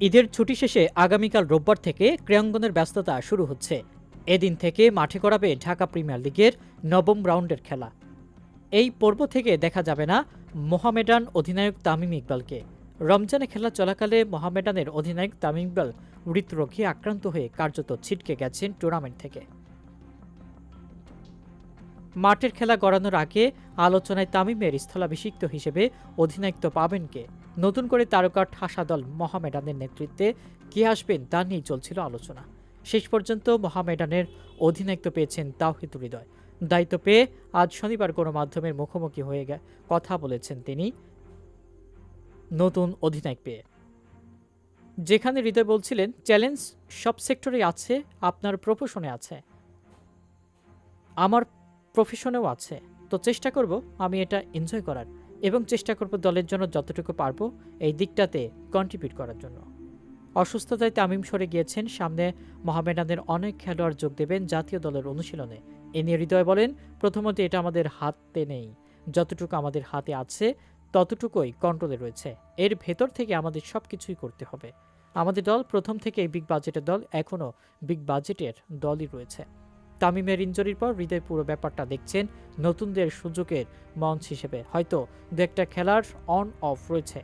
ঈদের ছুটি শেষে আগামীকাল রোববার থেকে ক্রীড়াঙ্গনের ব্যস্ততা শুরু হচ্ছে। এদিন থেকে মাঠে করাবে ঢাকা প্রিমিয়ার লিগের নবম রাউন্ডের খেলা। এই পর্ব থেকে দেখা যাবে না মোহামেডান অধিনায়ক তামিম ইকবালকে। রমজানে খেলা চলাকালে মোহামেডানের অধিনায়ক তামিম ইকবাল হৃদরোগে আক্রান্ত হয়ে কার্যত ছিটকে গেছেন টুর্নামেন্ট থেকে। মাঠের খেলা গড়ানোর আগে আলোচনায় তামিমের স্থলাভিষিক্ত হিসেবে অধিনায়িত্ব পাবেন কে? নতুন করে তারকা ঠাসা দল মহামেডানের নেতৃত্বে কে আসবেন তা নিয়েই চলছিল আলোচনা। শেষ পর্যন্ত মহামেডানের অধিনায়িত্ব পেয়েছেন তাওহিদুর হৃদয়। দায়িত্ব পেয়ে আজ শনিবার গণমাধ্যমের মুখোমুখি হয়ে কথা বলেছেন তিনি নতুন অধিনায়ক পেয়ে। যেখানে হৃদয় বলছিলেন, চ্যালেঞ্জ সব সেক্টরে আছে, আপনার প্রফেশনে আছে। আমার প্রফেশনেও আছে। তো চেষ্টা করব আমি এটা এনজয় করার এবং চেষ্টা করব দলের জন্য যতটুকু পারব এই দিকটাতে কন্ট্রিবিউট করার জন্য। অসুস্থতায় তামিম সরে গিয়েছেন। সামনে মোহামেডানের অনেক খেলোয়াড় যোগ দেবেন জাতীয় দলের অনুশীলনে। এ নিয়ে হৃদয় বলেন, প্রথমত এটা আমাদের হাতে নেই। যতটুকু আমাদের হাতে আছে, ততটুকুই কন্ট্রোলে রয়েছে। এর ভেতর থেকে আমাদের সব কিছুই করতে হবে। আমাদের দল প্রথম থেকে বিগ বাজেটের দল এখনও বিগ বাজেটের দলই রয়েছে। তামিমের ইঞ্জুরির পর হৃদয় পুরো ব্যাপারটা দেখছেন নতুনদের সুযোগের মঞ্চ হিসেবে। হয়তো দু একটা খেলার অন অফ রয়েছে।